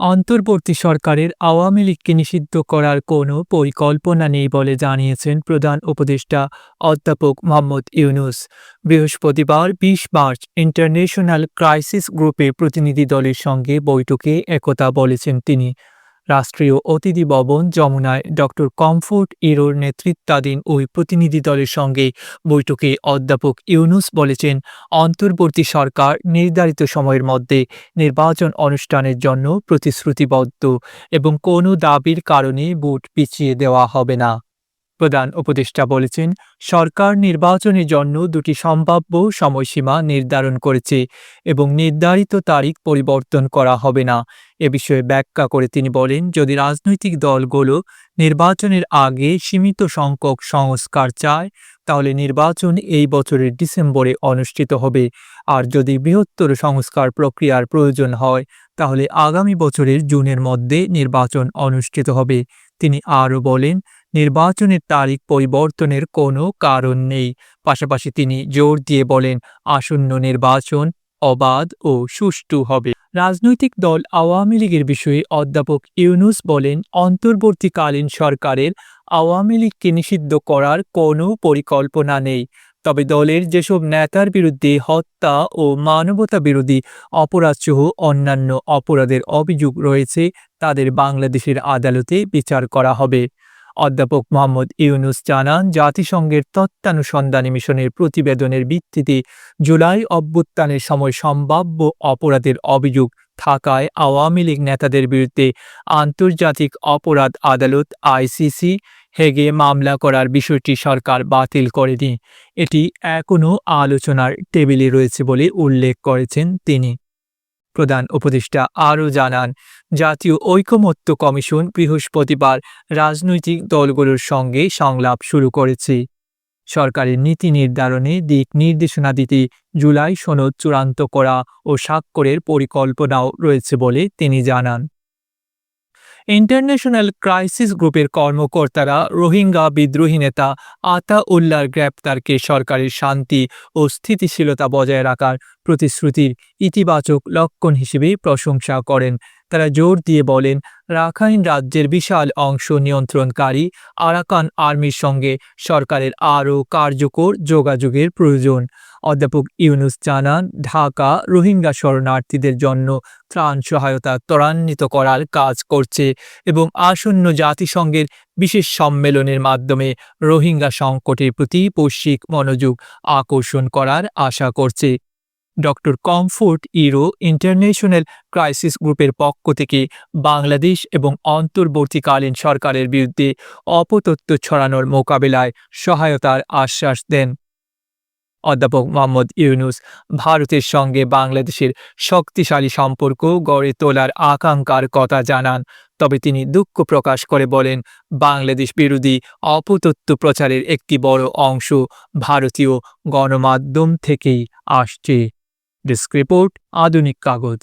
অন্তর্বর্তী সরকারের আওয়ামী লীগকে নিষিদ্ধ করার কোনো পরিকল্পনা নেই বলে জানিয়েছেন প্রধান উপদেষ্টা অধ্যাপক মোহাম্মদ ইউনুস। বৃহস্পতিবার বিশ মার্চ ইন্টারন্যাশনাল ক্রাইসিস গ্রুপের প্রতিনিধি দলের সঙ্গে বৈঠকে একতা বলেছেন তিনি। রাষ্ট্রীয় অতিথি ভবন যমুনায় ডক্টর কমফোর্ট ইরোর নেতৃত্বাধীন ওই প্রতিনিধি দলের সঙ্গে বৈঠকে অধ্যাপক ইউনুস বলেছেন, অন্তর্বর্তী সরকার নির্ধারিত সময়ের মধ্যে নির্বাচন অনুষ্ঠানের জন্য প্রতিশ্রুতিবদ্ধ এবং কোনো দাবির কারণে ভোট পিছিয়ে দেওয়া হবে না। প্রধান উপদেষ্টা বলেছেন, সরকার নির্বাচনের জন্য দুটি সম্ভাব্য সময়সীমা নির্ধারণ করেছে এবং নির্ধারিত তারিখ পরিবর্তন করা হবে না। এ বিষয়ে ব্যাখ্যা করে তিনি বলেন, যদি রাজনৈতিক দলগুলো নির্বাচনের আগে সীমিত সংখ্যক সংস্কার চায়, তাহলে নির্বাচন এই বছরের ডিসেম্বরে অনুষ্ঠিত হবে। আর যদি বৃহত্তর সংস্কার প্রক্রিয়ার প্রয়োজন হয়, তাহলে আগামী বছরের জুনের মধ্যে নির্বাচন অনুষ্ঠিত হবে। তিনি আরও বলেন নির্বাচনের তারিখ পরিবর্তনের কোনো কারণ নেই। পাশাপাশি তিনি জোর দিয়ে বলেন, আসন্ন নির্বাচন অবাধ ও সুষ্ঠু হবে। রাজনৈতিক দল আওয়ামী লীগের বিষয়ে অধ্যাপক ইউনুস বলেন, অন্তর্বর্তীকালীন সরকারের আওয়ামী লীগকে নিষিদ্ধ করার কোনো পরিকল্পনা নেই। তবে দলের যেসব নেতার বিরুদ্ধে হত্যা ও মানবতা বিরোধী অপরাধসহ অন্যান্য অপরাধের অভিযোগ রয়েছে, তাদের বাংলাদেশের আদালতে বিচার করা হবে। অধ্যাপক মোহাম্মদ ইউনুস জানান, জাতিসংঘের তত্ত্বানুসন্ধানী মিশনের প্রতিবেদনের ভিত্তিতে জুলাই অভ্যুত্থানের সময় সম্ভাব্য অপরাধের অভিযোগ থাকায় আওয়ামী লীগ নেতাদের বিরুদ্ধে আন্তর্জাতিক অপরাধ আদালত আইসিসি হেগে মামলা করার বিষয়টি সরকার বাতিল করেনি। এটি এখনও আলোচনার টেবিলে রয়েছে বলে উল্লেখ করেছেন তিনি। প্রধান উপদেষ্টা আরও জানান, জাতীয় ঐকমত্য কমিশন বৃহস্পতিবার রাজনৈতিক দলগুলোর সঙ্গে সংলাপ শুরু করেছে। সরকারের নীতি নির্ধারণে দিক নির্দেশনা দিতে জুলাই সনদ চূড়ান্ত করা ও স্বাক্ষরের পরিকল্পনাও রয়েছে বলে তিনি জানান। ইন্টারন্যাশনাল ক্রাইসিস গ্রুপের কর্মকর্তারা রোহিঙ্গা বিদ্রোহী নেতা আতা উল্লার গ্রেপ্তারকে সরকারের শান্তি ও স্থিতিশীলতা বজায় রাখার প্রতিশ্রুতির ইতিবাচক লক্ষণ হিসেবে প্রশংসা করেন তারা জোর দিয়ে বলেন, রাখাইন রাজ্যের বিশাল অংশ নিয়ন্ত্রণকারী আরাকান আর্মির সঙ্গে সরকারের আরও কার্যকর যোগাযোগের প্রয়োজন। অধ্যাপক ইউনুস জানান, ঢাকা রোহিঙ্গা শরণার্থীদের জন্য ত্রাণ সহায়তা ত্বরান্বিত করার কাজ করছে এবং আসন্ন জাতিসংঘের বিশেষ সম্মেলনের মাধ্যমে রোহিঙ্গা সংকটের প্রতি বৈশ্বিক মনোযোগ আকর্ষণ করার আশা করছে। Doctor Comfort Ero international crisis গ্রুপের পক্ষ থেকে বাংলাদেশ এবং অন্তর্বর্তীকালীন সরকারের বিরুদ্ধে অপতথ্য ছড়ানোর মোকাবেলায় সহায়তার আশ্বাস দেন। অধ্যাপক মোহাম্মদ ইউনুস, ভারতের সঙ্গে বাংলাদেশের শক্তিশালী সম্পর্ক গড়ে তোলার আকাঙ্ক্ষার কথা জানান, তবে তিনি দুঃখ প্রকাশ করে বলেন, বাংলাদেশ বিরোধী অপতথ্য প্রচারের একটি বড় অংশ ভারতীয় গণমাধ্যম থেকেই আসছে। ডেস্ক রিপোর্ট আধুনিক কাগজ।